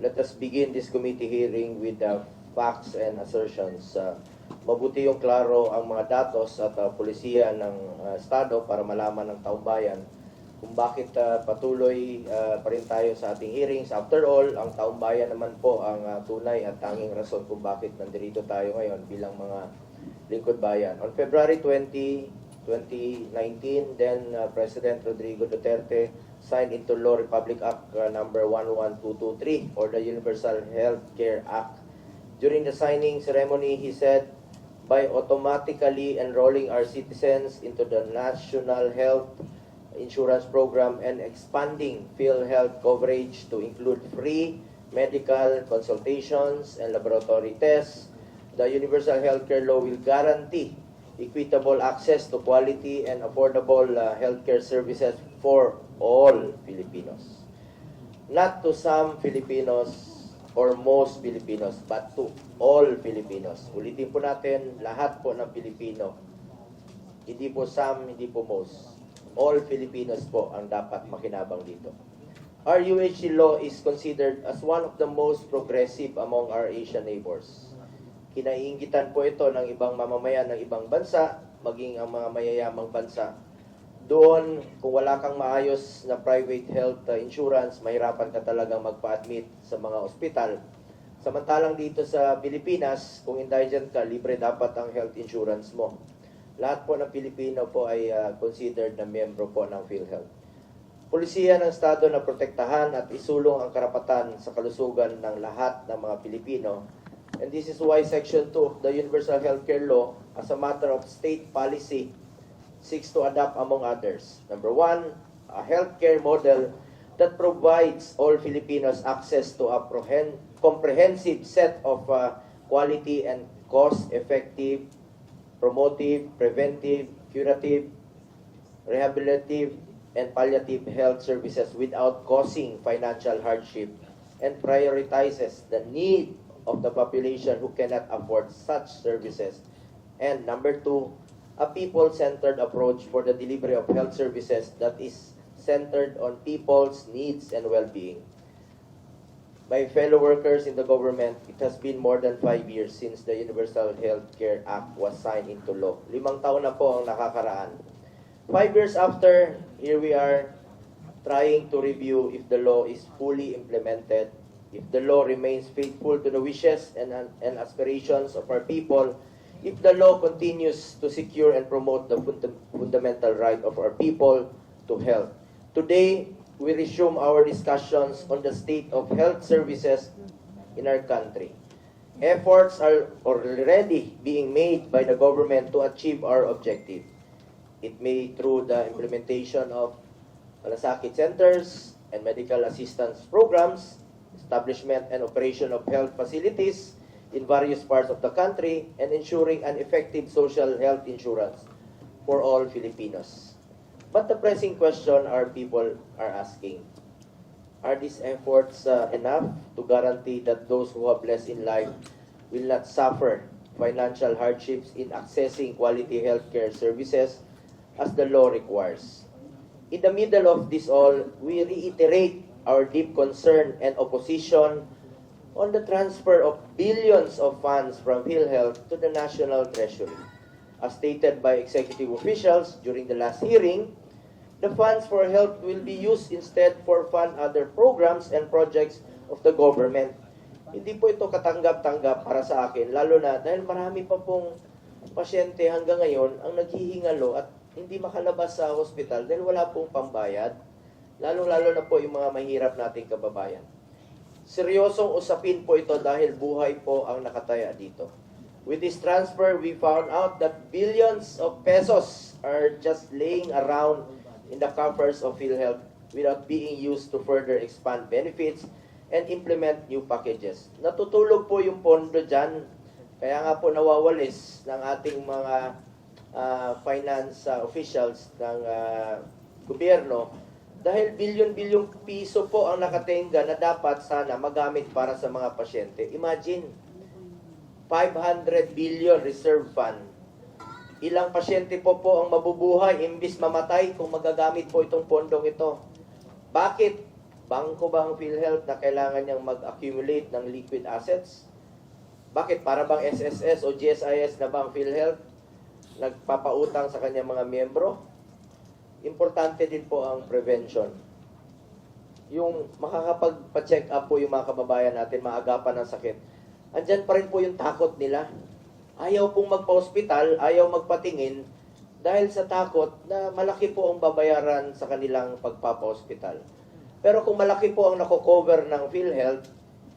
let us begin this committee hearing with the facts and assertions. Uh, mabuti yung klaro ang mga datos at uh, polisiya ng uh, Estado para malaman ng taong bayan kung bakit uh, patuloy uh, pa rin tayo sa ating hearings. After all, ang taong bayan naman po ang uh, tunay at tanging rason kung bakit nandito tayo ngayon bilang mga lingkod bayan. On February 20, 2019, then uh, President Rodrigo Duterte signed into law Republic Act uh, number 11223 or the Universal Health Care Act. During the signing ceremony, he said, by automatically enrolling our citizens into the National Health Insurance Program and expanding PhilHealth coverage to include free medical consultations and laboratory tests, the Universal Healthcare Law will guarantee equitable access to quality and affordable uh, healthcare services for all Filipinos. Not to some Filipinos or most Filipinos, but to all Filipinos. Ulitin po natin, lahat po ng Pilipino. Hindi po some, hindi po most. All Filipinos po ang dapat makinabang dito. Our UHC law is considered as one of the most progressive among our Asian neighbors kinaiingitan po ito ng ibang mamamayan ng ibang bansa, maging ang mga mayayamang bansa. Doon, kung wala kang maayos na private health uh, insurance, mahirapan ka talagang magpa-admit sa mga ospital. Samantalang dito sa Pilipinas, kung indigent ka, libre dapat ang health insurance mo. Lahat po ng Pilipino po ay uh, considered na miyembro po ng PhilHealth. Pulisiya ng Estado na protektahan at isulong ang karapatan sa kalusugan ng lahat ng mga Pilipino And this is why Section 2 of the Universal Healthcare Law, as a matter of state policy, seeks to adopt, among others, number one, a healthcare model that provides all Filipinos access to a comprehensive set of uh, quality and cost-effective, promotive, preventive, curative, rehabilitative, and palliative health services without causing financial hardship and prioritizes the need of the population who cannot afford such services. And number two, a people-centered approach for the delivery of health services that is centered on people's needs and well-being. My fellow workers in the government, it has been more than five years since the Universal Health Care Act was signed into law. Limang taon na po ang nakakaraan. Five years after, here we are trying to review if the law is fully implemented if the law remains faithful to the wishes and, and aspirations of our people, if the law continues to secure and promote the funda- fundamental right of our people to health. Today, we resume our discussions on the state of health services in our country. Efforts are already being made by the government to achieve our objective. It may through the implementation of malasakit centers and medical assistance programs, establishment and operation of health facilities in various parts of the country, and ensuring an effective social health insurance for all Filipinos. But the pressing question our people are asking, are these efforts uh, enough to guarantee that those who have less in life will not suffer financial hardships in accessing quality healthcare services as the law requires? In the middle of this all, we reiterate our deep concern and opposition on the transfer of billions of funds from PhilHealth to the National Treasury. As stated by executive officials during the last hearing, the funds for health will be used instead for fund other programs and projects of the government. Hindi po ito katanggap-tanggap para sa akin, lalo na dahil marami pa pong pasyente hanggang ngayon ang naghihingalo at hindi makalabas sa hospital dahil wala pong pambayad lalong-lalo na po yung mga mahirap nating kababayan. Seryosong usapin po ito dahil buhay po ang nakataya dito. With this transfer, we found out that billions of pesos are just laying around in the coffers of PhilHealth without being used to further expand benefits and implement new packages. Natutulog po yung pondo dyan, kaya nga po nawawalis ng ating mga uh, finance uh, officials ng uh, gobyerno dahil bilyon-bilyong piso po ang nakatenga na dapat sana magamit para sa mga pasyente. Imagine, 500 billion reserve fund. Ilang pasyente po po ang mabubuhay imbis mamatay kung magagamit po itong pondong ito. Bakit Bangko ba ang PhilHealth na kailangan niyang mag-accumulate ng liquid assets? Bakit? Para bang SSS o GSIS na ba ang PhilHealth? Nagpapautang sa kanyang mga miyembro? Importante din po ang prevention. Yung makakapagpa-check up po yung mga kababayan natin, maagapan ng sakit. Andyan pa rin po yung takot nila. Ayaw pong magpa-hospital, ayaw magpatingin, dahil sa takot na malaki po ang babayaran sa kanilang pagpapa-hospital. Pero kung malaki po ang nako-cover ng PhilHealth,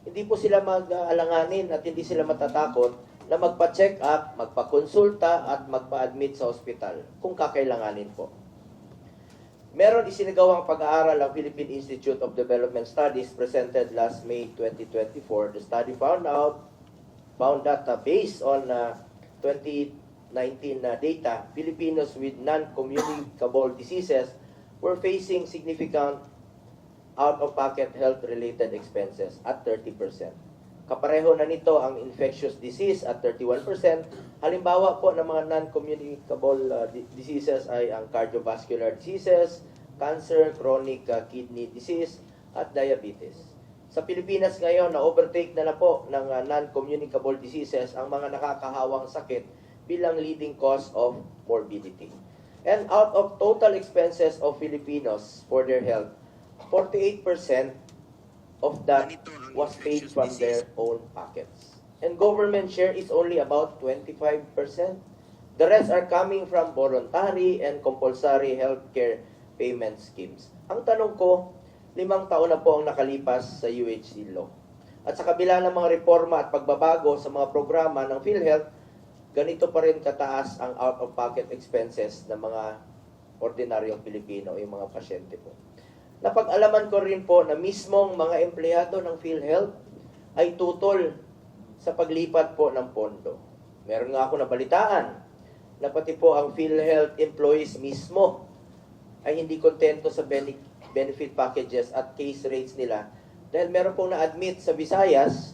hindi po sila mag-aalanganin at hindi sila matatakot na magpa-check up, magpa-konsulta at magpa-admit sa hospital kung kakailanganin po. Meron isinagawang pag-aaral ang Philippine Institute of Development Studies presented last May 2024. The study found out found that uh, based on uh, 2019 uh, data, Filipinos with non-communicable diseases were facing significant out-of-pocket health-related expenses at 30%. Kapareho na nito ang infectious disease at 31%. Halimbawa po ng mga non-communicable uh, di- diseases ay ang cardiovascular diseases, cancer, chronic uh, kidney disease, at diabetes. Sa Pilipinas ngayon, na-overtake na na po ng uh, non-communicable diseases ang mga nakakahawang sakit bilang leading cause of morbidity. And out of total expenses of Filipinos for their health, 48% of that was paid from their own pockets. And government share is only about 25%. The rest are coming from voluntary and compulsory healthcare payment schemes. Ang tanong ko, limang taon na po ang nakalipas sa UHC law. At sa kabila ng mga reforma at pagbabago sa mga programa ng PhilHealth, ganito pa rin kataas ang out-of-pocket expenses ng mga ordinaryong Pilipino, yung mga pasyente po. Napag-alaman ko rin po na mismong mga empleyado ng PhilHealth ay tutol sa paglipat po ng pondo. Meron nga ako nabalitaan na pati po ang PhilHealth employees mismo ay hindi kontento sa bene- benefit packages at case rates nila dahil meron pong na-admit sa Visayas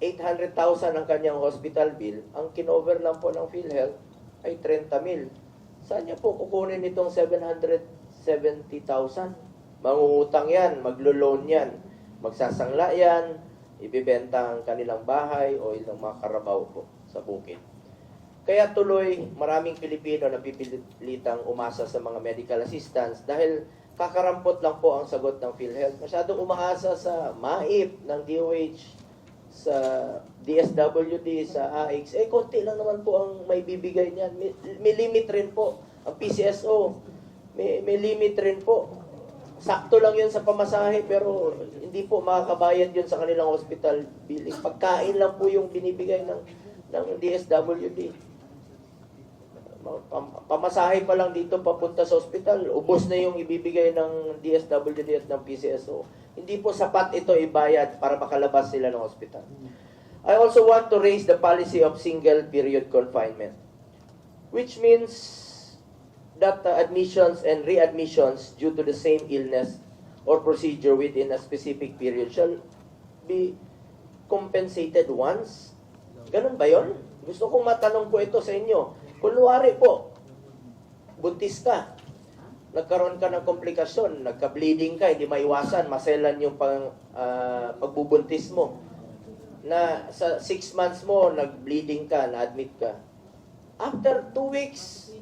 800,000 ang kanyang hospital bill, ang kinover lang po ng PhilHealth ay 30 mil. Saan niya po kukunin itong 770,000? Mangungutang yan, maglo-loan yan, magsasangla yan, ibibenta ang kanilang bahay o ilang mga karabaw po sa bukid. Kaya tuloy, maraming Pilipino na pipilitang umasa sa mga medical assistance dahil kakarampot lang po ang sagot ng PhilHealth. Masyadong umaasa sa MAIP ng DOH, sa DSWD, sa AX. Eh, konti lang naman po ang may bibigay niyan. May, may limit rin po. Ang PCSO, may, may limit rin po. Sakto lang yun sa pamasahe, pero hindi po makakabayad yun sa kanilang hospital billing. Pagkain lang po yung binibigay ng, ng DSWD. Pam- Pamasahe pa lang dito papunta sa hospital, ubos na yung ibibigay ng DSWD at ng PCSO. Hindi po sapat ito ibayad para makalabas sila ng hospital. I also want to raise the policy of single period confinement, which means that uh, admissions and readmissions due to the same illness or procedure within a specific period shall be compensated once. Ganun ba yon? Gusto kong matanong po ito sa inyo. Kunwari po, buntis ka, nagkaroon ka ng komplikasyon, nagka-bleeding ka, hindi maiwasan, maselan yung pang, ah, pagbubuntis mo. Na sa six months mo, nag-bleeding ka, na-admit ka. After two weeks,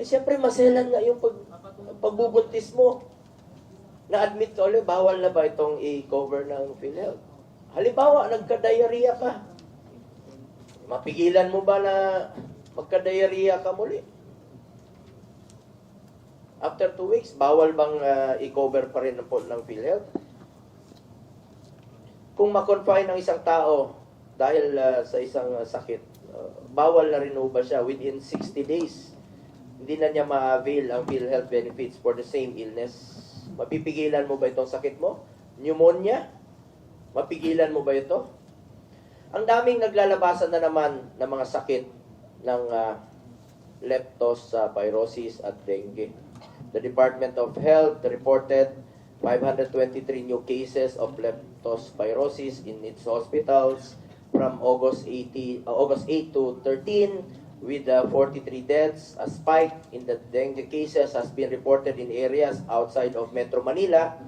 eh siyempre maselan nga yung pag, pagbubuntis mo. Na-admit ka ulit, bawal na ba itong i-cover ng PhilHealth? Halimbawa, nagka-diarrhea ka. Mapigilan mo ba na magka-diarrhea ka muli? After two weeks, bawal bang ah, i-cover pa rin ng, ng PhilHealth? Kung ma-confine ng isang tao dahil ah, sa isang ah, sakit, ah, bawal na rin ba siya within 60 days? Hindi na niya ma-avail ang PhilHealth benefits for the same illness. Mapipigilan mo ba itong sakit mo? Pneumonia? Mapigilan mo ba ito? Ang daming naglalabasan na naman ng mga sakit ng ah, leptospirosis at dengue. The Department of Health reported 523 new cases of leptospirosis in its hospitals from August 80, uh, August 8 to 13 with uh, 43 deaths. A spike in the dengue cases has been reported in areas outside of Metro Manila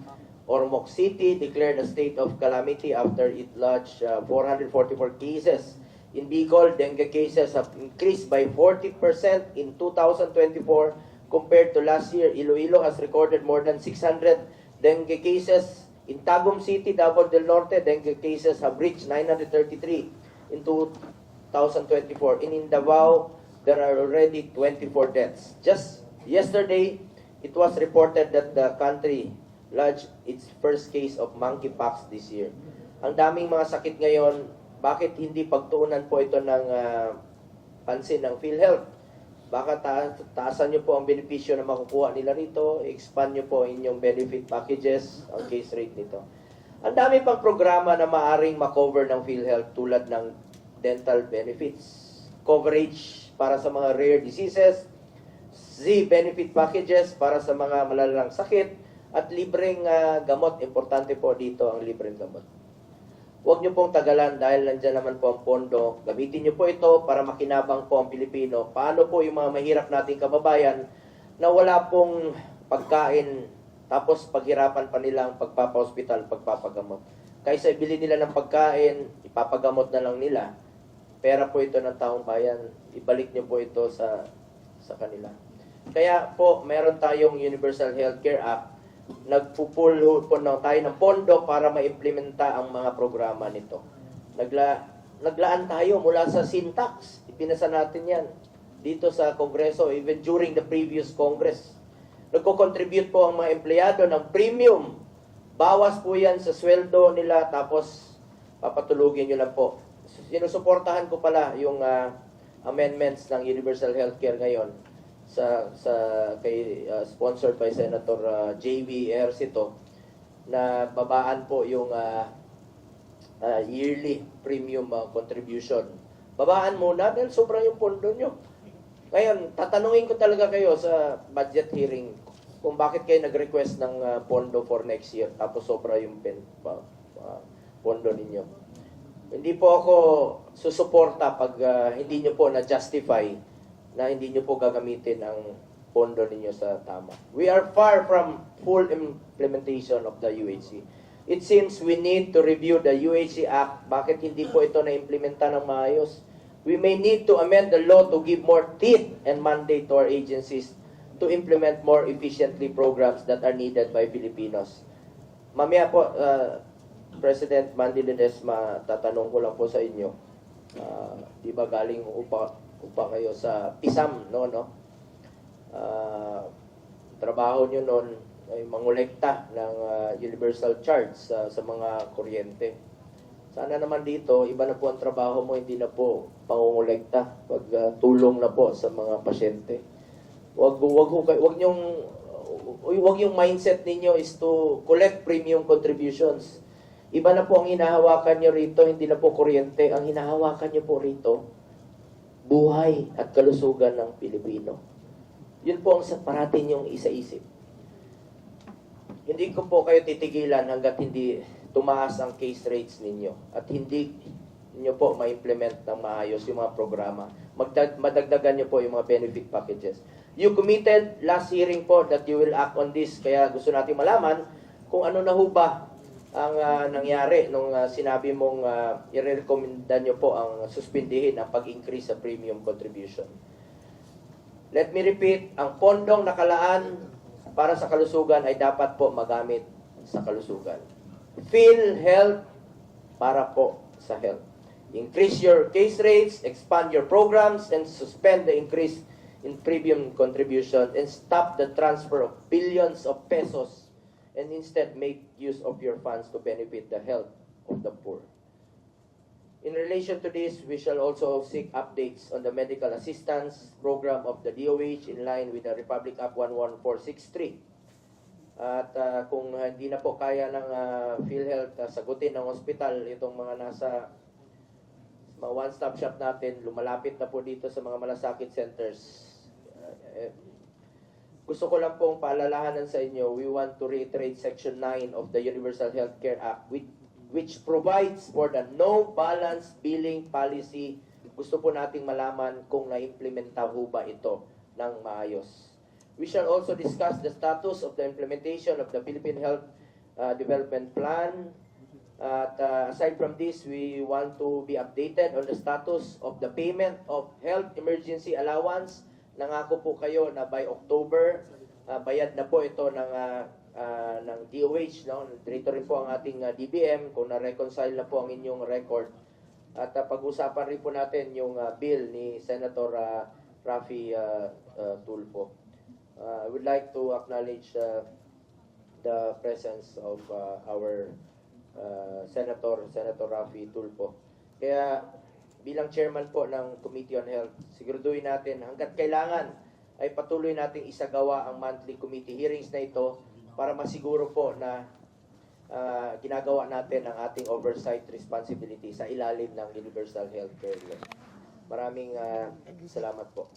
Ormoc City declared a state of calamity after it lodged uh, 444 cases. In Bicol, dengue cases have increased by 40% in 2024 compared to last year. Iloilo has recorded more than 600 dengue cases. In Tagum City, Davao del Norte, dengue cases have reached 933 in 2024. In Indavao, there are already 24 deaths. Just yesterday, it was reported that the country lodged its first case of monkeypox this year. Ang daming mga sakit ngayon, bakit hindi pagtuunan po ito ng ah, pansin ng PhilHealth? Baka ta- taasan nyo po ang benepisyo na makukuha nila rito, expand nyo po inyong benefit packages, ang case rate nito. Ang dami pang programa na maaring makover ng PhilHealth tulad ng dental benefits, coverage para sa mga rare diseases, Z benefit packages para sa mga malalang sakit, at libreng ah, gamot. Importante po dito ang libreng gamot. Huwag niyo pong tagalan dahil nandyan naman po ang pondo. Gamitin niyo po ito para makinabang po ang Pilipino. Paano po yung mga mahirap nating kababayan na wala pong pagkain tapos paghirapan pa nila ang pagpapa-hospital, pagpapagamot. Kaysa ibili nila ng pagkain, ipapagamot na lang nila. Pera po ito ng taong bayan. Ibalik niyo po ito sa sa kanila. Kaya po, meron tayong Universal Healthcare Act nagpupul po na tayo ng pondo para maimplementa ang mga programa nito. Nagla, naglaan tayo mula sa syntax. Ipinasa natin yan dito sa Kongreso, even during the previous Congress. Nagko-contribute po ang mga empleyado ng premium. Bawas po yan sa sweldo nila, tapos papatulugin nyo lang po. Sinusuportahan ko pala yung ah, amendments ng Universal Healthcare ngayon sa sa kay uh, sponsored by Senator uh, JV Ercito na babaan po yung uh, uh, yearly premium uh, contribution. Babaan muna dahil sobra yung pondo nyo. Ngayon, tatanungin ko talaga kayo sa budget hearing kung bakit kayo nag-request ng uh, pondo for next year tapos sobra yung pen, uh, uh, pondo ninyo. Hindi po ako susuporta pag uh, hindi nyo po na-justify na hindi nyo po gagamitin ang pondo ninyo sa tama. We are far from full implementation of the UHC. It seems we need to review the UHC Act. Bakit hindi po ito na-implementa ng maayos? We may need to amend the law to give more teeth and mandate to our agencies to implement more efficiently programs that are needed by Filipinos. Mamaya po, uh, President Mandy Ledesma, tatanong ko lang po sa inyo. Uh, di ba galing upa, upa kayo sa PISAM, no, no? Ah, trabaho nyo noon ay mangolekta ng ah, universal charge sa, sa mga kuryente. Sana naman dito, iba na po ang trabaho mo, hindi na po pangongolekta, pag ah, tulong na po sa mga pasyente. Wag wag ho kayo, wag yung wag yung mindset ninyo is to collect premium contributions. Iba na po ang hinahawakan nyo rito, hindi na po kuryente. Ang hinahawakan nyo po rito, buhay at kalusugan ng Pilipino. Yun po ang parating yung isa-isip. Hindi ko po kayo titigilan hanggat hindi tumaas ang case rates ninyo at hindi niyo po ma-implement ng maayos yung mga programa. Magdag madagdagan niyo po yung mga benefit packages. You committed last hearing po that you will act on this kaya gusto natin malaman kung ano na ho ba ang ah, nangyari nung ah, sinabi mong uh, irerekomenda nyo po ang suspindihin ang pag-increase sa premium contribution. Let me repeat, ang pondong nakalaan para sa kalusugan ay dapat po magamit sa kalusugan. Feel health para po sa health. Increase your case rates, expand your programs, and suspend the increase in premium contribution and stop the transfer of billions of pesos and instead make use of your funds to benefit the health of the poor. In relation to this, we shall also seek updates on the medical assistance program of the DOH in line with the Republic Act 11463. At ah, kung hindi na po kaya ng ah, PhilHealth ah, sagutin ng ospital itong mga nasa mga one-stop shop natin, lumalapit na po dito sa mga malasakit centers. Ah, eh, gusto ko lang pong paalalahanan sa inyo, we want to reiterate Section 9 of the Universal Healthcare Act which, which provides for the no balance billing policy. Gusto po nating malaman kung na-implementa ho ba ito ng maayos. We shall also discuss the status of the implementation of the Philippine Health uh, development plan. At uh, aside from this, we want to be updated on the status of the payment of health emergency allowance. Nangako po kayo na by October, uh, bayad na po ito ng uh, uh, ng DOH, no? Dito rin po ang ating uh, DBM kung na-reconcile na po ang inyong record. At uh, pag-usapan rin po natin yung uh, bill ni Senator uh, Rafi uh, uh, Tulfo. Uh, I would like to acknowledge uh, the presence of uh, our uh, Senator, Senator Rafi Tulfo. Kaya bilang chairman po ng Committee on Health, siguraduhin natin hanggat kailangan ay patuloy nating isagawa ang monthly committee hearings na ito para masiguro po na ah, ginagawa natin ang ating oversight responsibility sa ilalim ng Universal Health Care. Maraming ah, salamat po.